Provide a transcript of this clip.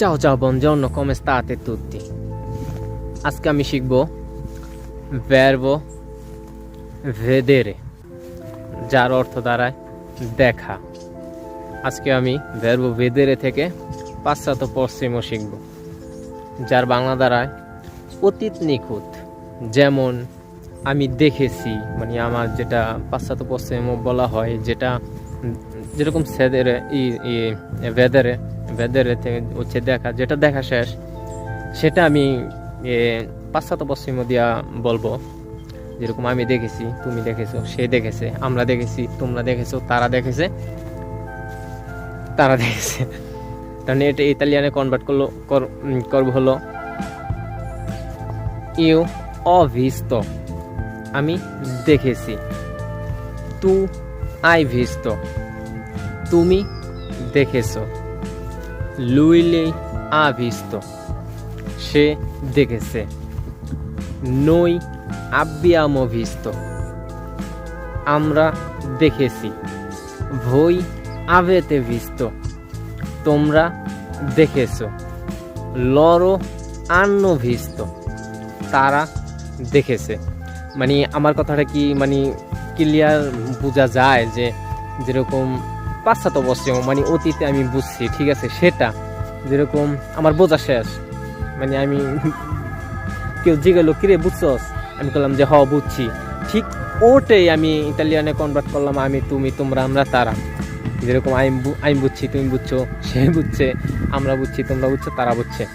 Ciao ciao, buongiorno, come state tutti? আজকে আমি শিখব verbo vedere যার অর্থ দাঁড়ায় দেখা আজকে আমি verbo vedere থেকে পাশ্চাত্য পশ্চিমও শিখব যার বাংলা দাঁড়ায় অতীত নিখুঁত যেমন আমি দেখেছি মানে আমার যেটা পাশ্চাত্য পশ্চিমও বলা হয় যেটা যেরকম সেদেরে ই ভেদারে ভেদারে হচ্ছে দেখা যেটা দেখা শেষ সেটা আমি পাশ্চাত্য পশ্চিম দিয়া বলব। যেরকম আমি দেখেছি তুমি দেখেছ সে দেখেছে আমরা দেখেছি তোমরা দেখেছ তারা দেখেছে তারা দেখেছে। তাহলে এটা ইতালিয়ানে কনভার্ট করল কর- উম, হলো ইউ অভিস্ত আমি দেখেছি। তু আই ভিস্ত তুমি দেখেছ। লুইলে আ ভিস্ত সে দেখেছে, নই আব্বিয়ামো ভিস্ত আমরা দেখেছি, ভই আবেতে ভিস্ত তোমরা দেখেছ, লরো আন্ন ভিস্ত তারা দেখেছে। মানে আমার কথাটা কি মানে ক্লিয়ার বোঝা যায় যে যেরকম পাশ্চাত্য পশ্চিম মানে অতীতে আমি বুঝছি, ঠিক আছে? সেটা যেরকম আমার বোঝা শেষ। মানে আমি কেউ জিগেলো কিরে, বুঝছস? আমি বললাম যে হ বুঝছি। ঠিক ওটাই আমি ইতালিয়ানে কনভার্ট করলাম, আমি, তুমি, তোমরা, আমরা, তারা। যেরকম আমি আমি বুঝছি, তুমি বুঝছ, সে বুঝছে, আমরা বুঝছি, তোমরা বুঝছ, তারা বুঝছে।